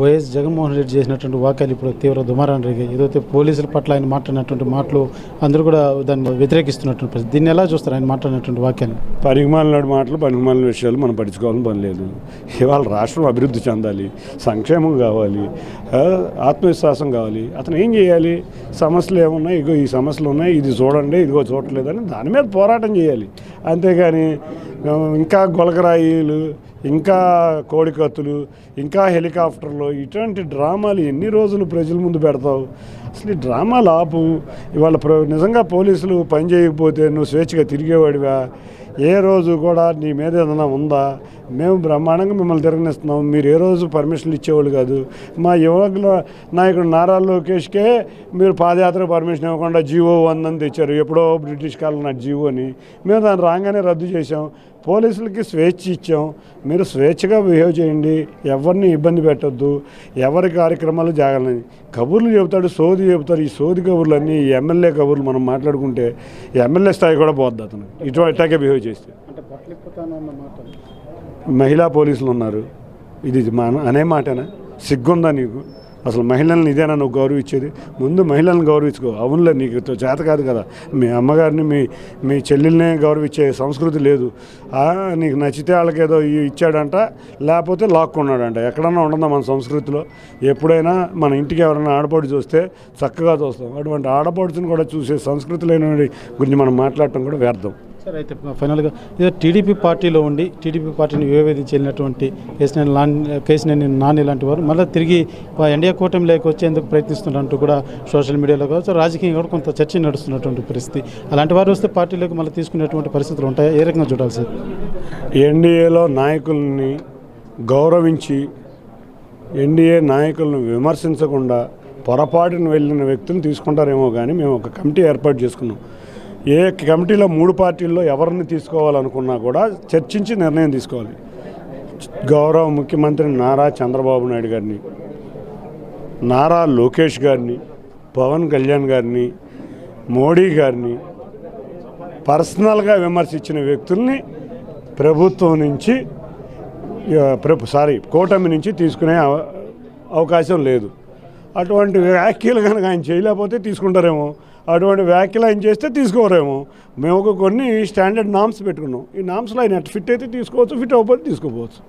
YS Jaganmohan Reddy చేసినటువంటి వాక్యాలు ఇప్పుడు తీవ్ర దుమారాన్ని రేగాయి. ఏదైతే పోలీసుల పట్ల ఆయన మాట్లాడినటువంటి మాటలు అందరూ కూడా దాన్ని వ్యతిరేకిస్తున్నటువంటి పరిస్థితి. దీన్ని ఎలా చూస్తారు ఆయన మాట్లాడినటువంటి వాక్యాన్ని పనికిమాలిన మాటలు పనికిమాలిన విషయాలు మనం పట్టించుకోవాలని పని లేదు. ఇవాళ రాష్ట్రం అభివృద్ధి చెందాలి సంక్షేమం కావాలి ఆత్మవిశ్వాసం కావాలి. అతను ఏం చేయాలి? సమస్యలు ఏమున్నాయి? ఇగో ఈ సమస్యలు ఉన్నాయి ఇది చూడండి ఇదిగో చూడట్లేదని దాని మీద పోరాటం చేయాలి. అంతేగాని ఇంకా గొలకరాయిలు ఇంకా కోడికత్తులు ఇంకా హెలికాప్టర్లు ఇటువంటి డ్రామాలు ఎన్ని రోజులు ప్రజల ముందు పెడతావు? అసలు ఈ డ్రామాలు ఆపు ఇవాళ ప్ర- నిజంగా పోలీసులు పని చేయకపోతే నువ్వు స్వేచ్ఛగా తిరిగేవాడివా? ఏ రోజు కూడా నీ మీద ఏదైనా ఉందా? మేము బ్రహ్మాండంగా మిమ్మల్ని తిరగనిస్తున్నాం. మీరు ఏ రోజు పర్మిషన్లు ఇచ్చేవాళ్ళు కాదు. మా యువకుల నాయకుడు నారా లోకేష్కే మీరు పాదయాత్ర పర్మిషన్ ఇవ్వకుండా జీవో వన్ అని తెచ్చారు. ఎప్పుడో బ్రిటిష్ కాలం నా జీవోని మేము దాన్ని రాగానే రద్దు చేసాం పోలీసులకి స్వేచ్ఛ ఇచ్చాం. మీరు స్వేచ్ఛగా బిహేవ్ చేయండి. ఎవరిని ఇబ్బంది పెట్టొద్దు. ఎవరి కార్యక్రమాలు జాగాలని. కబుర్లు చెబుతాడు సోది చెబుతారు ఈ సోది కబుర్లు అన్నీ ఎమ్మెల్యే కబుర్లు మనం మాట్లాడుకుంటే ఎమ్మెల్యే స్థాయి కూడా పోద్ది అతను. ఇటు ఇట్లాగే బిహేవ్ చేస్తే. మహిళా పోలీసులు ఉన్నారు. ఇది మన అనే మాటనా? సిగ్గుందా నీకు? అసలు మహిళల్ని ఇదేనా నువ్వు గౌరవించేది ముందు మహిళల్ని గౌరవించుకో. అవునులే నీకు చేత కాదు కదా. మీ అమ్మగారిని మీ మీ చెల్లెల్నే గౌరవించే సంస్కృతి లేదు. నీకు నచ్చితే వాళ్ళకి ఏదో ఇచ్చాడంట లేకపోతే లాక్కున్నాడంట. ఎక్కడన్నా ఉండదా మన సంస్కృతిలో? ఎప్పుడైనా మన ఇంటికి ఎవరైనా ఆడపడి చూస్తే చక్కగా చూస్తాం. అటువంటి ఆడపడుచుని కూడా చూసే సంస్కృతి లేని గురించి మనం మాట్లాడటం కూడా వ్యర్థం. సార్ అయితే ఫైనల్గా ఇదే టీడీపీ పార్టీలో ఉండి టీడీపీ పార్టీని వివేదించి వెళ్ళినటువంటి కేసినేని నాని కేసినేని నాని లాంటి వారు మళ్ళీ తిరిగి ఎన్డీఏ కూటమిలోకి వచ్చేందుకు ప్రయత్నిస్తున్నట్టు కూడా సోషల్ మీడియాలో కావచ్చు రాజకీయంగా కూడా కొంత చర్చ నడుస్తున్నటువంటి పరిస్థితి. అలాంటి వారు వస్తే పార్టీలోకి మళ్ళీ తీసుకునేటువంటి పరిస్థితులు ఉంటాయా? ఏ రకంగా చూడాలి సార్? ఎన్డీఏలో నాయకుల్ని గౌరవించి ఎన్డీఏ నాయకులను విమర్శించకుండా పొరపాటున వెళ్ళిన వ్యక్తులను తీసుకుంటారేమో కానీ మేము ఒక కమిటీ ఏర్పాటు చేసుకున్నాం. ఏ కమిటీలో మూడు పార్టీల్లో ఎవరిని తీసుకోవాలనుకున్నా కూడా చర్చించి నిర్ణయం తీసుకోవాలి. గౌరవ ముఖ్యమంత్రి నారా చంద్రబాబు నాయుడు గారిని నారా లోకేష్ గారిని పవన్ కళ్యాణ్ గారిని మోడీ గారిని పర్సనల్గా విమర్శించిన వ్యక్తుల్ని ప్రభుత్వం నుంచి ప్రభు సారీ కూటమి నుంచి తీసుకునే అవ- అవకాశం లేదు. అటువంటి వ్యాఖ్యలు కనుక ఆయన చేయలేకపోతే తీసుకుంటారేమో. అటువంటి వ్యాఖ్యలు ఆయన చేస్తే తీసుకోరేమో. మేము ఒక కొన్ని స్టాండర్డ్ నామ్స్ పెట్టుకున్నాం. ఈ నామ్స్లో ఆయన ఫిట్ అయితే తీసుకోవచ్చు ఫిట్ అవ్వకపోతే తీసుకోపోవచ్చు.